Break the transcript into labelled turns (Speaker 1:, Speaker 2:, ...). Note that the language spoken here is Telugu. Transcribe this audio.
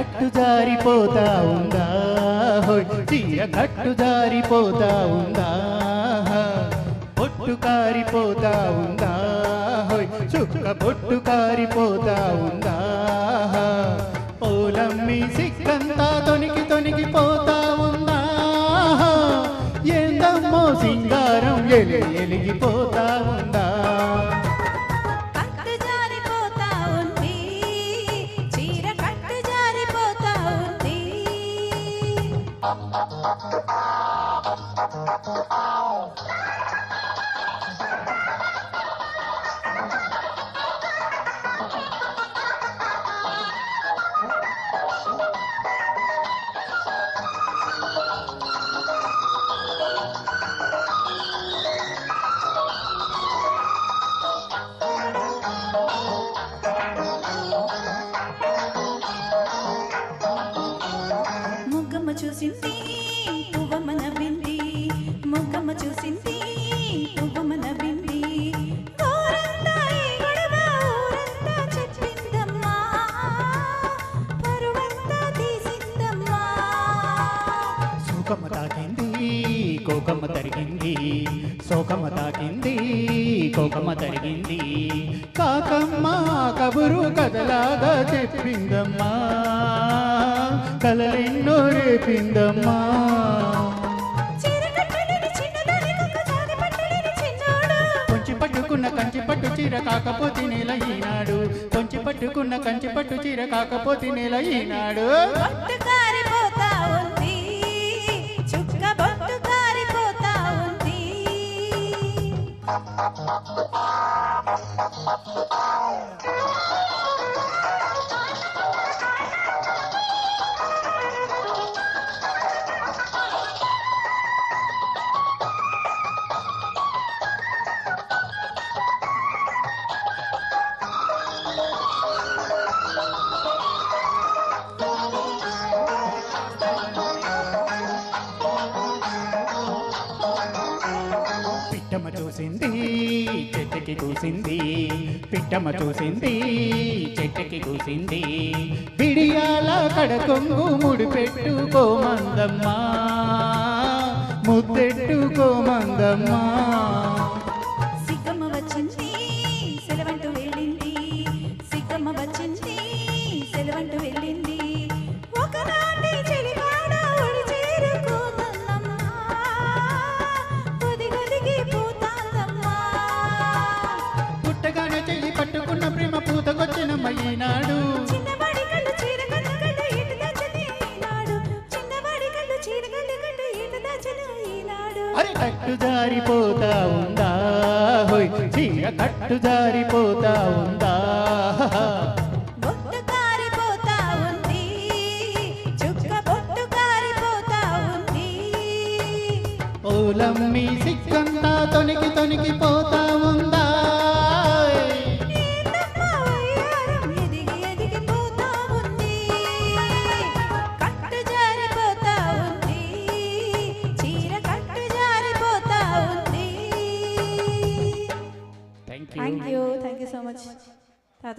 Speaker 1: కట్టు జారిపోతా ఉందా? హోయ్ చీర కట్టు జారిపోతా ఉందా? పొట్టు కారిపోతా ఉందా? చుక్క పొట్టు కారిపోతా ఉందా? పోలమ్మి సిక్కంతా తొనికి తొనికి పోతా ఉందా? ఏందమ్మో సింగారం ఎలి ఎలిగిపోతా ఉందా?
Speaker 2: చూసింది పువ్వమ్మ చూసింది పువ్వమన బింది ఊరంతా
Speaker 1: సోకమ్మ తాకింది కోకమ్మ తరిగింది. సోకమ్మ తాకింది కోకమ్మ తరిగింది. కాకమ్మ కబురు కథలాగా చెప్పిందమ్మా. కలలెన్నో రేపిందమ్మా. పట్టుకున్న కంచి పట్టు చీర కాకపోతే నేల ఈనాడు. కొంచి పట్టుకున్న కంచి పట్టు చీర కాకపోతే నేల ఈనాడు.
Speaker 2: బొట్టు
Speaker 1: పిట్టమ్మ చూసింది చెట్టుకి కూసింది. పిట్టమ్మ చూసింది చెట్టుకి కూసింది. బిడియాల కడకొంగు ముడి పెట్టుకోమందమ్మా ముద్దెట్టుకోమందమ్మా
Speaker 2: సిగ్గమ్మ వచ్చింది సెలవంటూ వెళ్ళింది. సిగ్గమ్మ వచ్చింది సెలవంటూ వెళ్ళింది.
Speaker 1: ఈనాడు. అరే కట్టు జారిపోతా ఉందా? హోయ్ చీర కట్టు జారిపోతా
Speaker 2: ఉందా?
Speaker 1: ఓలమ్మి సిక్కంతా తొనికి తొనికి పోతా ఉందా?